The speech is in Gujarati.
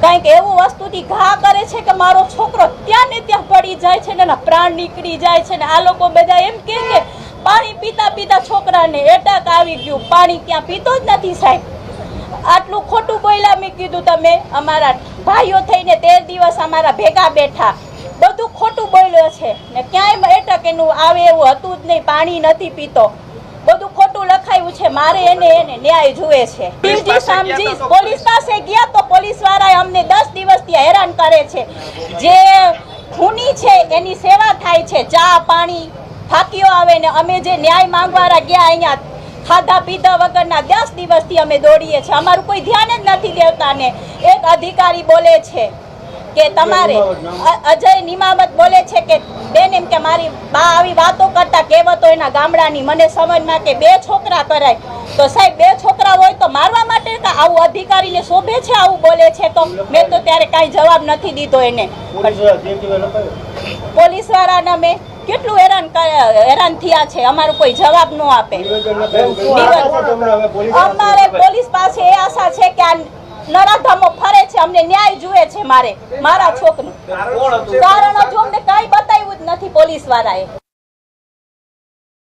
કંઈક એવું વસ્તુથી ઘા કરે છે કે મારો છોકરો ત્યાં ને ત્યાં પડી જાય છે ને એના પ્રાણ નીકળી જાય છે ને આ લોકો બધા એમ કહે કે પાણી પીતા પીતા છોકરાને એટેક આવી ગયું. પાણી ક્યાં પીતો જ નથી સાહેબ. આટલું ખોટું બોલ્યા મેં કીધું તમે અમારા ભાઈઓ થઈને તેર દિવસ અમારા ભેગા બેઠા. બધું ખોટું બોલ્યો છે ને ક્યાંય એટક એનું આવે એવું હતું જ નહીં. પાણી નથી પીતો. લખાયું છે મારે એને એને ન્યાય જુએ છે. સમજીશ ખબર પોલીસ પાસે ગયા તો પોલીસ વાળાએ અમને દસ દિવસથી હેરાન કરે છે. જે ખૂની છે એની સેવા થાય છે. ચા પાણી ફાકીઓ આવે ને અમે જે ન્યાય માંગવાળા ગયા અહીંયા ખાધા પીધા વગરના દસ દિવસથી અમે દોડીએ છીએ. અમારું કોઈ ધ્યાન જ નથી દેવતાને. એક અધિકારી બોલે છે કે તમારે અજય નિમામત બોલે છે કે બેન એમ કે મારી બા આવી વાતો કરતા કહેવતો એના ગામડાની મને સમજમાં કે બે છોકરા કરાય. તો સાહેબ બે છોકરા હોય તો મારવા માટે આવું અધિકારીને શોભે છે આવું બોલે છે? તો મેં તો ત્યારે કાંઈ જવાબ નથી દીધો એને. પોલીસ વાળાને મેં કેટલું હેરાન હેરાન થયા છે અમારું કોઈ જવાબ ન આપે. અમારે પોલીસ પાસે એ આશા છે કે આ અમને ન્યાય જુએ છે મારે મારા છોકરું કારણ હજુ અમને કઈ બતાવ્યું જ નથી પોલીસ વાળાએ